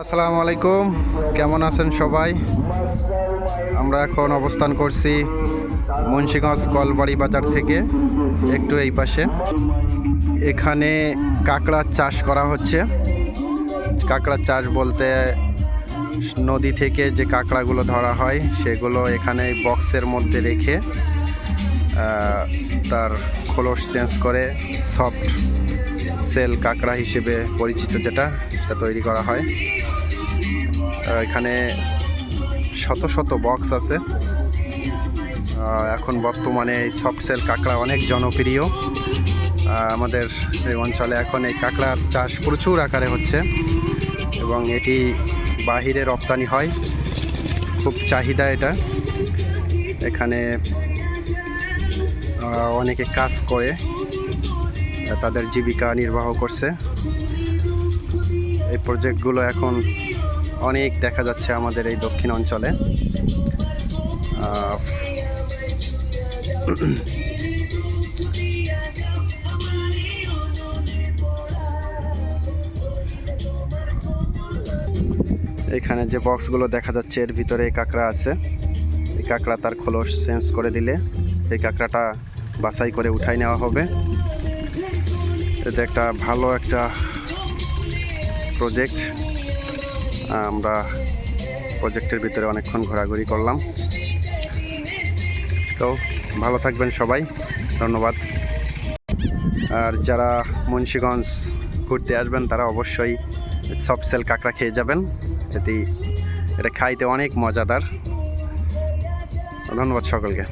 আসসালামু আলাইকুম। কেমন আছেন সবাই? আমরা এখন অবস্থান করছি মুন্সিগঞ্জ কলবাড়ি বাজার থেকে, একটু এই পাশে। এখানে কাঁকড়ার চাষ করা হচ্ছে। কাঁকড়ার চাষ বলতে নদী থেকে যে কাঁকড়াগুলো ধরা হয়, সেগুলো এখানে বক্সের মধ্যে রেখে তার খোলস চেঞ্জ করে সফট সেল কাঁকড়া হিসেবে পরিচিত যেটা, সেটা তৈরি করা হয়। এখানে শত শত বক্স আছে। এখন বর্তমানে এই সফট সেল কাঁকড়া অনেক জনপ্রিয়। আমাদের এই অঞ্চলে এখন এই কাঁকড়ার চাষ প্রচুর আকারে হচ্ছে এবং এটি বাহিরে রপ্তানি হয়। খুব চাহিদা এটা। এখানে অনেকে কাজ করে। তাদের জীবিকা নির্বাহ করছে। এই প্রজেক্টগুলো এখন অনেক দেখা যাচ্ছে আমাদের এই দক্ষিণ অঞ্চলে। এখানে যে বক্সগুলো দেখা যাচ্ছে, এর ভিতরে কাঁকড়া আছে। এই কাঁকড়া তার খোলস চেঞ্জ করে দিলে এই কাঁকড়াটা বাছাই করে উঠাই নেওয়া হবে। এটা একটা ভালো একটা প্রজেক্ট আমরা প্রজেক্টের ভিতরে অনেকক্ষণ ঘোরাঘুরি করলাম। তো ভালো থাকবেন সবাই। ধন্যবাদ। আর যারা মুন্সীগঞ্জ ঘুরতে আসবেন, তারা অবশ্যই সফট সেল কাঁকড়া খেয়ে যাবেন। এটি, এটা খাইতে অনেক মজাদার। ধন্যবাদ সকলকে।